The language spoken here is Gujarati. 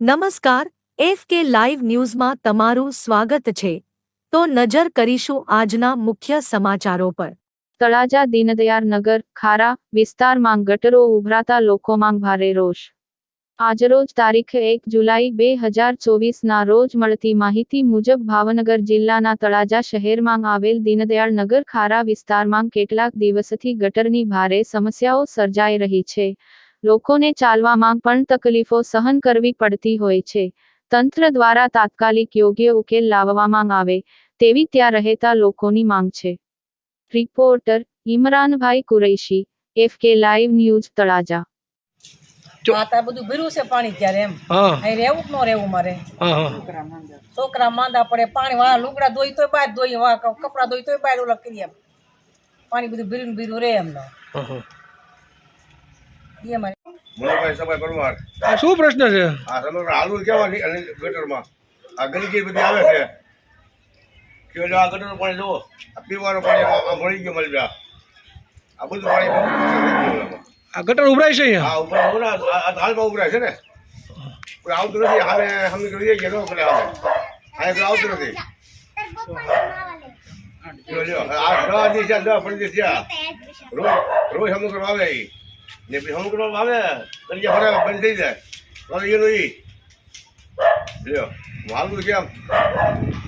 નમસ્કાર, એફ કે લાઈવ ન્યૂઝમાં તમારું સ્વાગત છે. તો નજર કરીશું આજના મુખ્ય સમાચારો પર. તળાજા, દીનદયાળ નગર, ખારા વિસ્તારમાં ગટરો ઉભરાતા લોકોમાં ભારે રોષ. આજરોજ તારીખ એક જુલાઈ બે હજાર ચોવીસના રોજ મળતી માહિતી મુજબ ભાવનગર જિલ્લાના તળાજા શહેરમાં આવેલ દીનદયાળ નગર ખારા વિસ્તારમાં કેટલાક દિવસથી ગટરની ભારે સમસ્યાઓ સર્જાઈ રહી છે. લોકોને ચાલવામાં પણ તકલીફો સહન કરવી પડતી હોય છે. તંત્ર દ્વારા તાત્કાલિક યોગ્ય ઉકેલ લાવવામાં આવે તેવી ત્યાં રહેતા લોકોની માંગ છે. Reporter Imranbhai Kureshi F K live news Talaja. આ બધું ભર્યું છે પાણી ત્યારે એમ? અહીં રહેવું કે ન રહેવું મારે? હા હા. છોકરા માંદા પડે પાણી વાળા લુગડા ધોઈ તોય બહાર ધોઈ વા કપડા ધોઈ તોય બહાર ઓલા કરી એમ. પાણી બધું ભીરું ભીરું રહે એમ હા, હા. એ સભાઈ પરમાર આ શું પ્રશ્ન છે? આ સમગ્ર હાલવું કેવા અને ગટરમાં? આ ગંદકી બધી આવે છે. કે જો આ ગટરનું પાણી જુઓ. આ પીવાનું પાણી મળી ગયું મળી ગયા આ બધું પાણી આ ગટર ઉભરાય છે અહીંયા? ઉપર ઉભરા હાલમાં ઉભરાય છે ને? આવતું નથી. હાલે હમી કરી દઈએ ન કરે આવે આવતું નથી. રોજ રોજ હમું કરવા આવે. ને પછી કરવા આવે તરીકે ફરાવે બંધ થઈ જાય. હવે એનું ઈ. લ્યો છે કેમ?